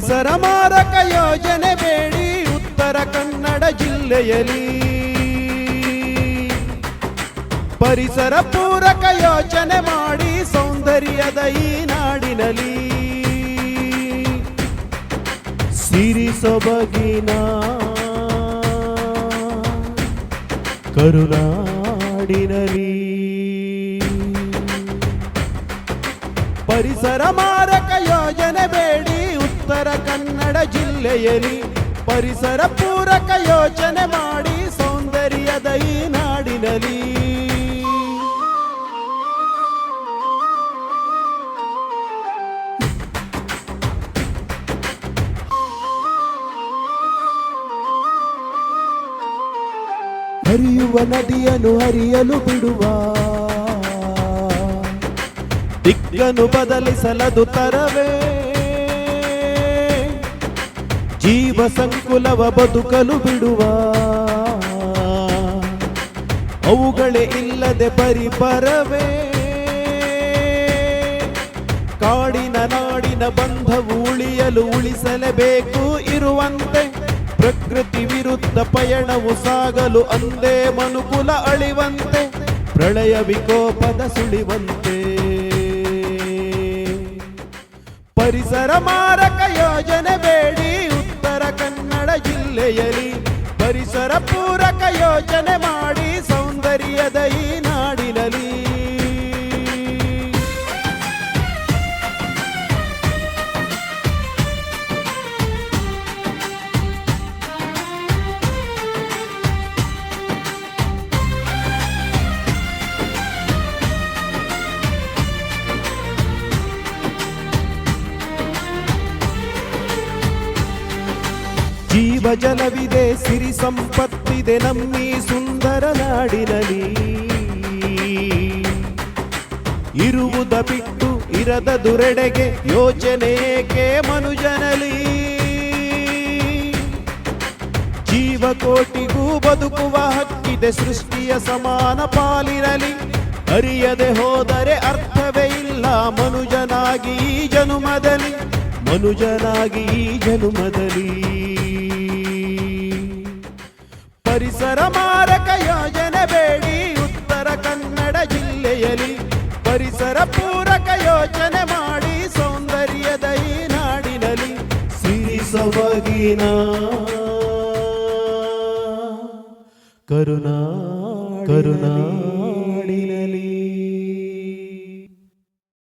ಪರಿಸರ ಮಾರಕ ಯೋಜನೆ ಬೇಡಿ ಉತ್ತರ ಕನ್ನಡ ಜಿಲ್ಲೆಯಲ್ಲಿ. ಪರಿಸರ ಪೂರಕ ಯೋಚನೆ ಮಾಡಿ ಸೌಂದರ್ಯದ ಈ ನಾಡಿನಲ್ಲಿ. ಸಿರಿ ಸೊಬಗಿನ ಕರುನಾಡಿನಲ್ಲಿ. ಪರಿಸರ ಮಾರಕ ಯೋಜನೆ ಉತ್ತರ ಕನ್ನಡ ಜಿಲ್ಲೆಯಲ್ಲಿ ಪರಿಸರ ಪೂರಕ ಯೋಚನೆ ಮಾಡಿ ಸೌಂದರ್ಯದ ಈ ನಾಡಿನಲ್ಲಿ. ಹರಿಯುವ ನದಿಯನ್ನು ಹರಿಯಲು ಬಿಡುವ ದಿಕ್ಕನ್ನು ಬದಲಿಸಲದು ತರವೇ ಸಂಕುಲವ ಬದುಕಲು ಬಿಡುವ. ಅವುಗಳೇ ಇಲ್ಲದೆ ಪರಿಪರವೇ. ಕಾಡಿನ ನಾಡಿನ ಬಂಧವು ಉಳಿಯಲು ಉಳಿಸಲೇಬೇಕು ಇರುವಂತೆ. ಪ್ರಕೃತಿ ವಿರುದ್ಧ ಪಯಣವು ಸಾಗಲು ಅಂದೇ ಮನುಕುಲ ಅಳಿವಂತೆ. ಪ್ರಳಯ ವಿಕೋಪದ ಸುಳಿವಂತೆ. ಪರಿಸರ ಮಾರಕ ಯೋಜನೆ ಬೇಡಿ. ಜಿಲ್ಲೆಯಲ್ಲಿ ಪರಿಸರ ಪೂರಕ ಯೋಜನೆ ಮಾಡಿ ಸೌಂದರ್ಯದ ಈ ಜೀವ ಜಲವಿದೆ ಸಿರಿ ಸಂಪತ್ತಿದೆ, ನಮ್ಮಿ ಸುಂದರ ನಾಡಿನಲ್ಲಿ. ಇರುವುದ ಬಿಟ್ಟು ಇರದ ದುರೆಡೆಗೆ ಯೋಚನೆಗೆ ಮನುಜನಲಿ ಜೀವಕೋಟಿಗೂ ಬದುಕುವ ಹಕ್ಕಿದೆ, ಸೃಷ್ಟಿಯ ಸಮಾನ ಪಾಲಿರಲಿ ಅರಿಯದೆ ಹೋದರೆ ಅರ್ಥವೇ ಇಲ್ಲ ಮನುಜನಾಗಿ ಜನುಮದಲ್ಲಿ. ಮನುಜನಾಗಿ ಈ ಜನುಮದಲ್ಲಿ. ಪರಿಸರ ಮಾರಕ ಯೋಜನೆ ಬೇಡಿ, ಉತ್ತರ ಕನ್ನಡ ಜಿಲ್ಲೆಯಲ್ಲಿ ಪರಿಸರ ಪೂರಕ ಯೋಚನೆ ಮಾಡಿ, ಸೌಂದರ್ಯದ ಈ ನಾಡಿನಲ್ಲಿ ಸಿರಿ ಸೊಬಗಿನ ಕರುಣಾ. ಕರುನಾ